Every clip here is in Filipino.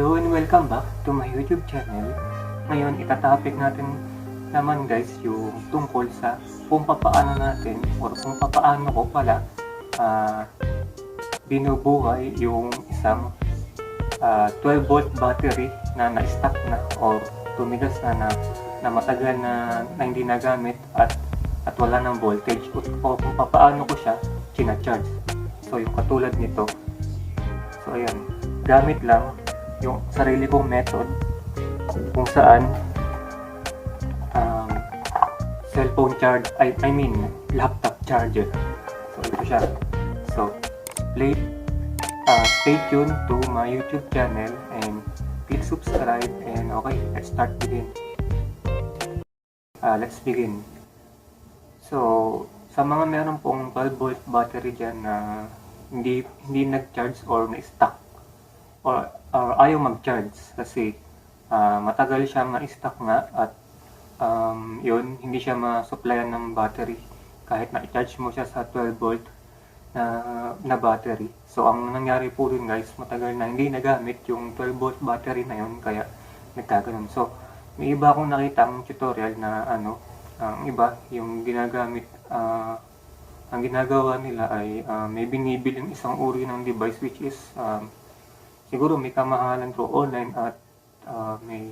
Hello and welcome back to my YouTube channel. Ngayon, itatopic natin naman guys yung tungkol sa kung papaano natin or kung papaano ko pala ah, binubuhay yung isang ah, 12 volt battery na na-stuck na or tumigas na na, na matagal na, na hindi nagamit at at wala ng voltage o, kung papaano ko siya charge So yung katulad nito. So ayan, gamit lang yung sarili kong method kung saan um, cellphone charge, I, I mean laptop charger. So ito siya. So play, uh, stay tuned to my YouTube channel and please subscribe and okay, let's start begin. Uh, let's begin. So, sa mga meron pong 12 volt battery dyan na hindi hindi nag-charge or na-stuck or, or ayaw mag-charge kasi ah, matagal siyang na-stuck nga at um, yun, hindi siya ma-supplyan ng battery kahit na-charge mo siya sa 12 volt na, na battery. So, ang nangyari po rin guys, matagal na hindi nagamit yung 12 volt battery na yun kaya nagkaganon. So, may iba akong nakitang tutorial na ano, ang iba, yung ginagamit, ah, ang ginagawa nila ay ah, may binibiling isang uri ng device which is um, siguro may kamahalan through online at ah, may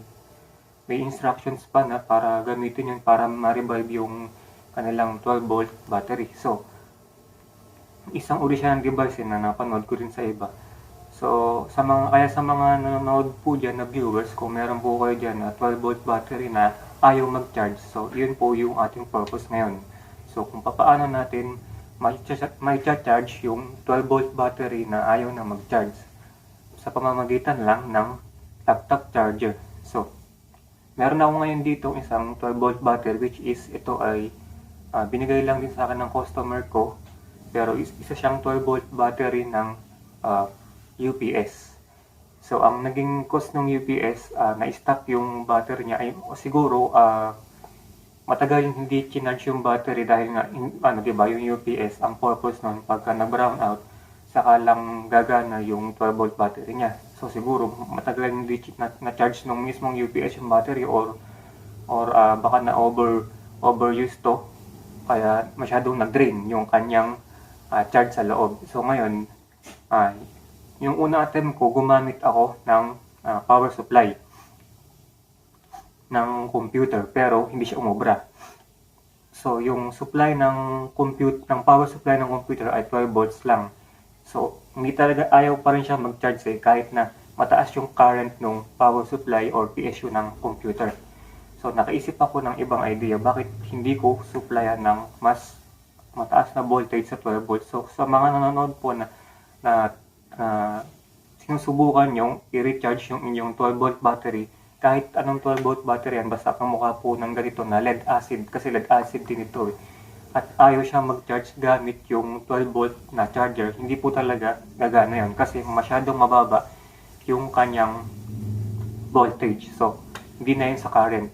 may instructions pa na para gamitin yun para ma-revive yung kanilang 12 volt battery. So, isang uri siya ng device na napanood ko rin sa iba. So, sa mga, kaya sa mga nanonood po dyan na viewers, kung meron po kayo dyan na 12 volt battery na ayaw mag-charge, so yun po yung ating purpose ngayon. So, kung papaano natin may charge yung 12 volt battery na ayaw na mag-charge sa pamamagitan lang ng laptop charger. So, meron ako ngayon dito isang 12 volt battery which is ito ay ah, binigay lang din sa akin ng customer ko pero is- isa siyang 12 volt battery ng ah, UPS. So, ang naging cost ng UPS, ah, na-stop yung battery niya ay siguro ah, matagal hindi kinarge yung battery dahil nga, in, ano, di ba, yung UPS, ang purpose nun, pagka nag-brown out, saka lang gagana yung 12 volt battery niya. So, siguro, matagal chi- na- na-charge nung mismong UPS yung battery or or ah, baka na over overuse to kaya masyadong nag-drain yung kanyang ah, charge sa loob. So ngayon, ah, yung una attempt ko, gumamit ako ng ah, power supply ng computer pero hindi siya umubra. So yung supply ng compute ng power supply ng computer ay 12 volts lang. So hindi talaga ayaw pa rin siya mag-charge eh, kahit na mataas yung current ng power supply or PSU ng computer. So nakaisip ako ng ibang idea bakit hindi ko supplyan ng mas mataas na voltage sa 12 volts. So sa mga nanonood po na na, na sinusubukan yung i-recharge yung inyong 12 volt battery kahit anong 12 volt battery yan basta kamukha po ng ganito na lead acid kasi lead acid din ito eh. At ayaw siya mag-charge gamit yung 12 volt na charger. Hindi po talaga gagana yun kasi masyadong mababa yung kanyang voltage. So, hindi na yun sa current.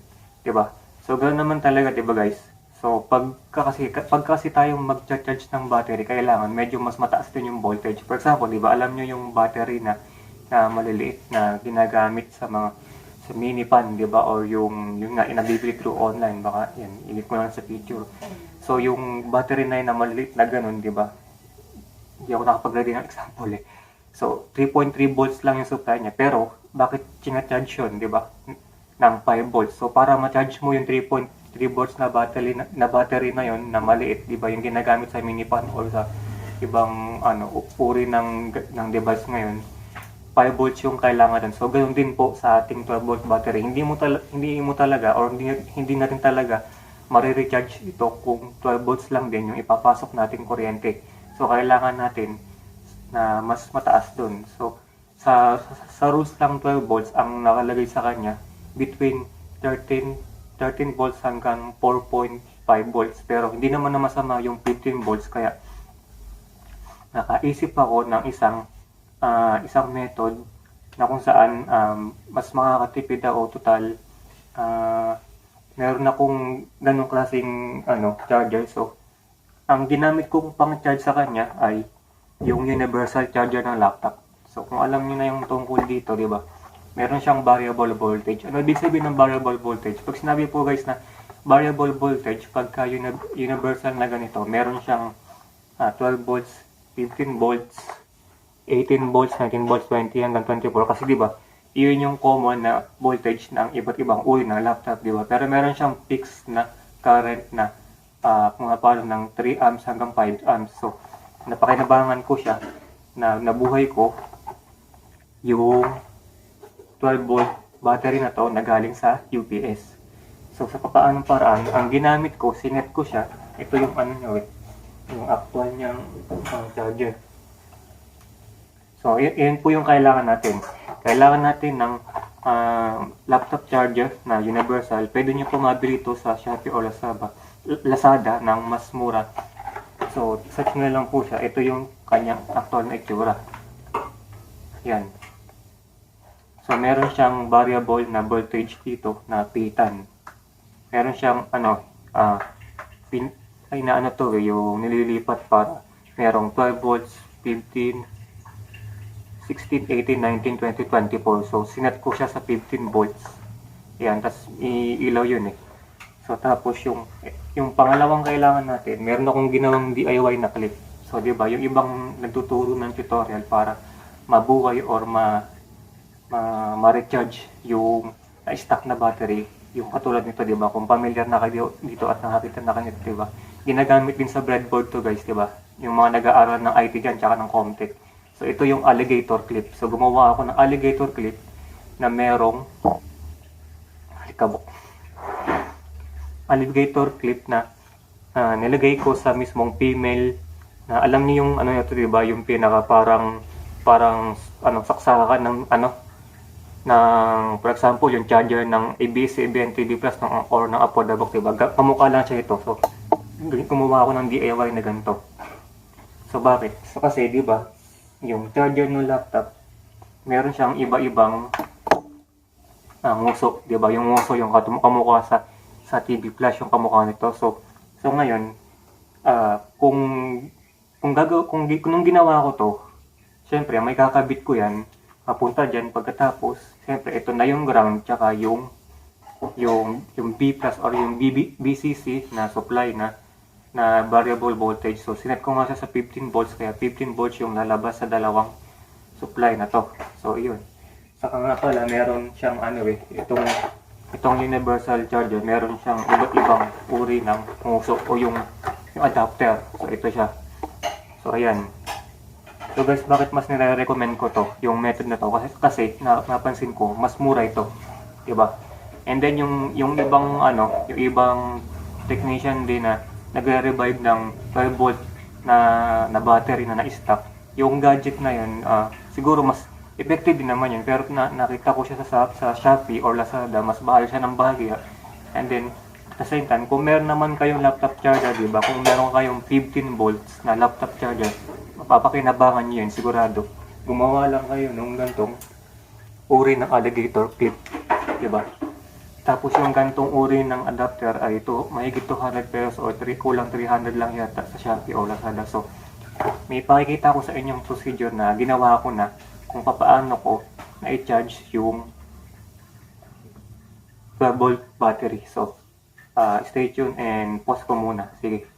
ba? So, ganoon naman talaga, ba guys? So, pag kasi, pag kasi tayong mag-charge ng battery, kailangan medyo mas mataas din yung voltage. For example, 'di ba, alam nyo yung battery na, na maliliit na ginagamit sa mga sa mini pan, 'di ba? Or yung yung nga inabibili through online, baka yan, init ko lang sa picture. So, yung battery na yun na maliliit na ganun, 'di ba? Hindi ako nakapag-ready ng example eh. So, 3.3 volts lang yung supply niya. Pero, bakit charge yun, di ba? Ng 5 volts. So, para ma-charge mo yung 3.3 volts na battery na, na battery na yun, na maliit, di ba? Yung ginagamit sa mini fan or sa ibang ano, uri ng, ng device ngayon, 5 volts yung kailangan dun. So, ganoon din po sa ating 12 volt battery. Hindi mo, tala, hindi mo talaga or hindi, hindi natin talaga marirecharge ito kung 12 volts lang din yung ipapasok nating kuryente. So, kailangan natin na mas mataas dun. So, sa, sa, sa rules lang 12 volts ang nakalagay sa kanya between 13 13 volts hanggang 4.5 volts. Pero hindi naman na masama yung 15 volts kaya nakaisip ako ng isang ah, isang method na kung saan um, mas makakatipid ako total ah, meron akong ganong klaseng ano, charger. So, ang ginamit kong pang-charge sa kanya ay yung universal charger ng laptop. So, kung alam niyo na yung tungkol dito, di ba? meron siyang variable voltage. Ano ibig sabihin ng variable voltage? Pag sinabi po guys na variable voltage, pagka uni- universal na ganito, meron siyang ah, 12 volts, 15 volts, 18 volts, 19 volts, 20 hanggang 24. Kasi di ba, iyon yung common na voltage ng iba't ibang uri ng laptop, di ba? Pero meron siyang fixed na current na uh, mga palo ng 3 amps hanggang 5 amps. So, napakinabangan ko siya na nabuhay ko yung 12 volt battery na to na galing sa UPS. So sa papaanong paraan, ang ginamit ko, sinet ko siya, ito yung ano nyo eh, yung actual niyang uh, charger. So y- yun po yung kailangan natin. Kailangan natin ng ah, laptop charger na universal. Pwede nyo po mabili ito sa Shopee o Lazada, Lazada ng mas mura. So search nyo lang po siya. Ito yung kanyang actual na itsura. Yan. So, meron siyang variable na voltage dito na pitan. Meron siyang, ano, ah, pin, ay na ano to eh, yung nililipat para merong 12 volts, 15, 16, 18, 19, 20, 24. So, sinet ko siya sa 15 volts. Yan, tapos iilaw yun eh. So, tapos yung, yung pangalawang kailangan natin, meron akong ginawang DIY na clip. So, di ba, yung ibang nagtuturo ng tutorial para mabuhay or ma ma ma-recharge yung na-stock na battery, yung katulad nito, di ba? Kung familiar na kayo dito at nakakita na kayo, di ba? Ginagamit din sa breadboard to guys, di ba? Yung mga nag-aaral ng IT dyan, tsaka ng Comtech. So, ito yung alligator clip. So, gumawa ako ng alligator clip na merong alikabok. Alligator clip na ah, nilagay ko sa mismong female na alam niyo yung ano ito, di ba? Yung pinaka parang parang ano saksakan ng ano ng for example yung charger ng ABC BNTV Plus ng, or ng Apple Box diba Ga- kamukha lang siya ito so gumawa ako ng DIY na ganito so bakit so kasi di ba yung charger ng laptop meron siyang iba-ibang ah, nguso di ba? Yung nguso yung kamukha sa sa TV Plus yung kamukha nito. So so ngayon ah kung kung gagaw kung, kung nung ginawa ko to Siyempre, may kakabit ko yan, papunta dyan pagkatapos, siyempre, ito na yung ground, tsaka yung, yung, yung B plus or yung BB, BCC na supply na, na variable voltage. So, sinet ko nga siya sa 15 volts, kaya 15 volts yung lalabas sa dalawang supply na to. So, yun. Saka nga pala, meron siyang ano eh, itong, itong universal charger, meron siyang iba't ibang uri ng nguso o yung, yung adapter. So, ito siya. So, ayan. So guys, bakit mas nire-recommend ko to, yung method na to? Kasi, kasi na, napansin ko, mas mura ito. 'di ba? And then yung, yung ibang, ano, yung ibang technician din na nagre-revive ng 12 volt na, na battery na na-stock. Yung gadget na yun, ah, siguro mas effective din naman yun. Pero na, nakita ko siya sa, sa Shopee or Lazada, mas mahal siya ng bahagya. And then, at the same time, kung meron naman kayong laptop charger, di ba? Kung meron kayong 15 volts na laptop charger, mapapakinabangan nyo yun, sigurado. Gumawa lang kayo ng gantong uri ng alligator clip, di ba? Tapos yung gantong uri ng adapter ay ito, mahigit 200 pesos o 3, kulang 300 lang yata sa Shopee o Lazada. So, may pakikita ko sa inyong procedure na ginawa ko na kung papaano ko na i-charge yung 12 volt battery. So, ah, stay tuned and pause ko muna. Sige.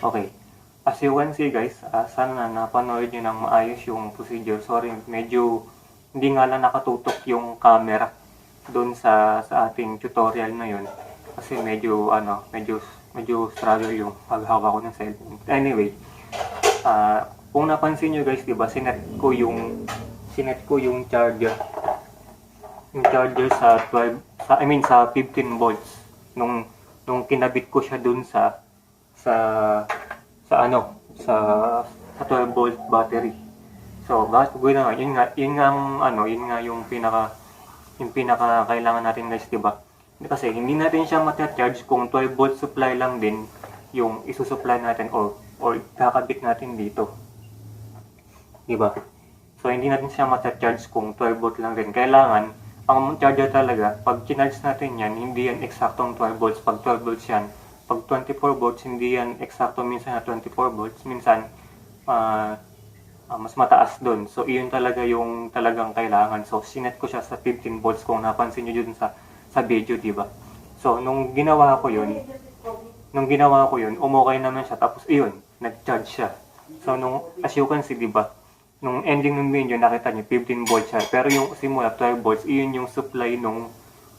Okay. As you can see guys, ah, sana napanood nyo ng maayos yung procedure. Sorry, medyo hindi nga lang nakatutok yung camera doon sa sa ating tutorial na yun. Kasi medyo ano, medyo medyo struggle yung paghawak ko ng cellphone. Anyway, ah kung napansin nyo guys, di ba, sinet ko yung sinet ko yung charger yung charger sa 12 sa I mean sa 15 volts nung nung kinabit ko siya dun sa sa sa ano sa sa 12 volt battery. So, bakit ko ginawa? Yun nga, yun nga ang ano, yun nga yung pinaka yung pinaka kailangan natin guys, 'di ba? Kasi hindi natin siya ma-charge kung 12 volt supply lang din yung isusupply natin or or kakabit natin dito. 'Di ba? So, hindi natin siya ma-charge kung 12 volt lang din. Kailangan ang charger talaga, pag kinarge natin yan, hindi yan eksaktong 12 volts. Pag 12 volts yan, pag 24 volts, hindi yan eksakto minsan na 24 volts. Minsan, ah, mas mataas doon. So, iyon talaga yung talagang kailangan. So, sinet ko siya sa 15 volts kung napansin nyo dun sa, sa video, di ba? So, nung ginawa ko yun, nung ginawa ko yun, umukay naman siya. Tapos, iyon, nag-charge siya. So, nung, as you can see, di ba? Nung ending ng video, nakita niyo 15 volts siya. Pero yung simula 12 volts, iyon yung supply nung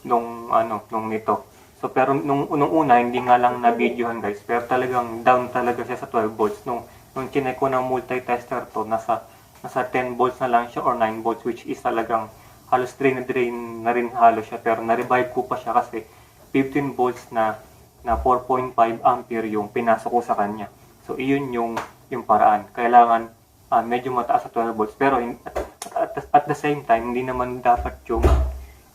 nung ano, nung nito. So pero nung nung una hindi nga lang na videohan guys, pero talagang down talaga siya sa 12 volts nung nung chinek ko ng multi-tester to nasa nasa 10 volts na lang siya or 9 volts which is talagang halos drain na drain na rin halos siya pero na-revive ko pa siya kasi 15 volts na na 4.5 ampere yung pinasok ko sa kanya. So iyon yung yung paraan. Kailangan ah, medyo mataas sa 12 volts pero in- at, at, at the same time hindi naman dapat yung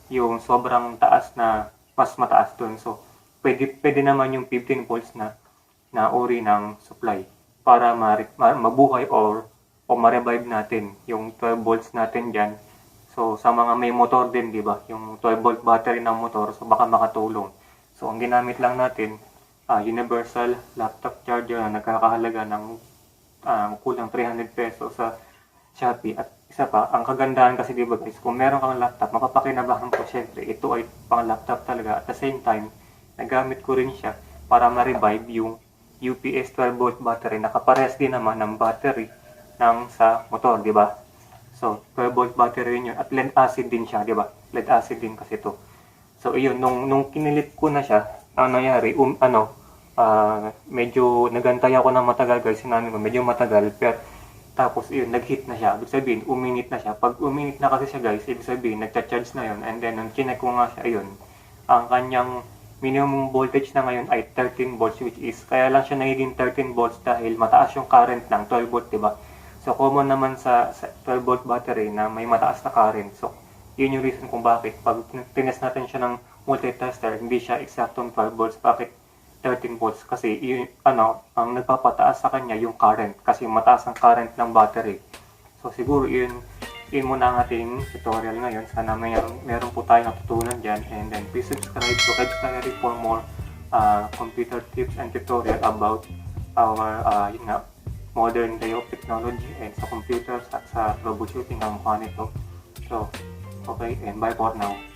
yung sobrang taas na mas mataas doon. So pwede pwede naman yung 15 volts na na uri ng supply para ma, ma, mabuhay or o ma-revive natin yung 12 volts natin diyan. So sa mga may motor din, 'di ba? Yung 12 volt battery ng motor, so baka makatulong. So ang ginamit lang natin ah, universal laptop charger na nagkakahalaga ng um, kulang 300 pesos sa Shopee. At isa pa, ang kagandahan kasi di ba guys, kung meron kang laptop, mapapakinabahan ko syempre, ito ay pang laptop talaga. At the same time, nagamit ko rin siya para ma-revive yung UPS 12 volt battery. Nakapares din naman ng battery ng sa motor, di ba? So, 12 volt battery rin yun. At lead acid din siya, di ba? Lead acid din kasi to. So, iyon, nung, nung kinilit ko na siya, ang nangyari, um, ano, ah, medyo nagantay ako ng matagal guys, sinabi ko, medyo matagal, pero tapos yun, nag-hit na siya. Ibig sabihin, uminit na siya. Pag uminit na kasi siya guys, ibig sabihin, nagcha-charge na yun. And then, nung chinek ko nga siya, ayun, ang kanyang minimum voltage na ngayon ay 13 volts, which is, kaya lang siya nagiging 13 volts dahil mataas yung current ng 12 volt, diba? So, common naman sa, sa 12 volt battery na may mataas na current. So, yun yung reason kung bakit. Pag tinest natin siya ng multitester, hindi siya eksaktong 12 volts. Bakit 13 volts? Kasi yun, ano, ang nagpapataas sa kanya yung current. Kasi mataas ang current ng battery. So, siguro yun, yun muna ang ating tutorial ngayon. Sana mayroon, meron po tayo natutunan dyan. And then, please subscribe to Edge Diary for more uh, computer tips and tutorial about our, uh, yun nga, modern day of technology and sa computers at sa troubleshooting ng mukha nito. So, okay, and bye for now.